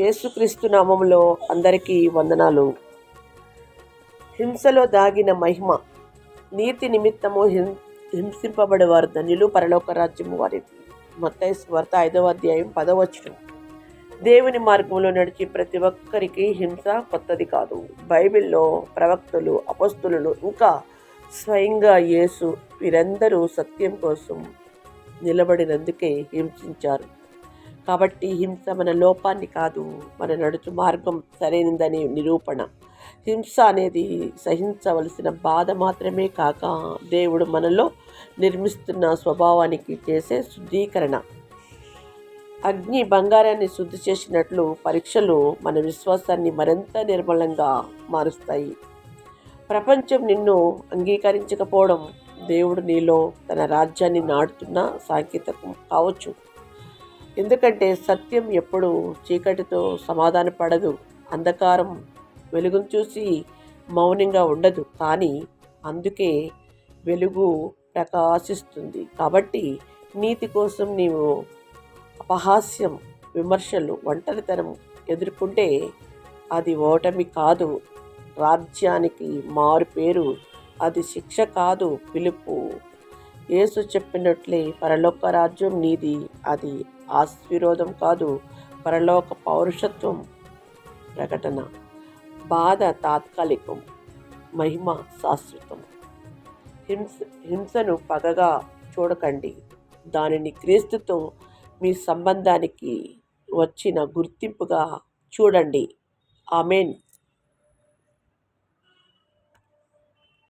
యేసుక్రీస్తు నామంలో అందరికీ వందనాలు. హింసలో దాగిన మహిమ నీతి నిమిత్తము హిం హింసింపబడేవారు ధన్యులు పరలోక రాజ్యము వారి మత్తయి వార్త ఐదవ అధ్యాయం పదవచ్చు దేవుని మార్గంలో నడిచి ప్రతి ఒక్కరికి హింస కొత్తది కాదు. బైబిల్లో ప్రవక్తలు అపస్తులు ఇంకా స్వయంగా యేసు వీరందరూ సత్యం కోసం నిలబడినందుకే హింసించారు. కాబట్టి హింస మన లోపాన్ని కాదు మన నడుచు మార్గం సరైనదని నిరూపణ. హింస అనేది సహించవలసిన బాధ మాత్రమే కాక దేవుడు మనలో నిర్మిస్తున్న స్వభావానికి చేసే శుద్ధీకరణ. అగ్ని బంగారాన్ని శుద్ధి చేసినట్లు పరీక్షలు మన విశ్వాసాన్ని మరింత నిర్మలంగా మారుస్తాయి. ప్రపంచం నిన్ను అంగీకరించకపోవడం దేవుడు నీలో తన రాజ్యాన్ని నాటుతున్న సాంకేతికం కావచ్చు. ఎందుకంటే సత్యం ఎప్పుడు చీకటితో సమాధాన పడదు. అంధకారం వెలుగును చూసి మౌనంగా ఉండదు. కానీ అందుకే వెలుగు ప్రకాశిస్తుంది. కాబట్టి నీతి కోసం నీవు అపహాస్యం విమర్శలు ఒంటరితనం ఎదుర్కొంటే అది ఓటమి కాదు. రాజ్యానికి మారు పేరు అది శిక్ష కాదు పిలుపు. యేసు చెప్పినట్లే పరలోక రాజ్యం నీది అది ఆశీర్వాదం కాదు పరలోక పౌరుషత్వం ప్రకటన. బాధ తాత్కాలికం మహిమ శాశ్వతం. హింస హింసను పగగా చూడకండి. దానిని క్రీస్తుతో మీ సంబంధానికి వచ్చిన గుర్తింపుగా చూడండి. ఆమెన్.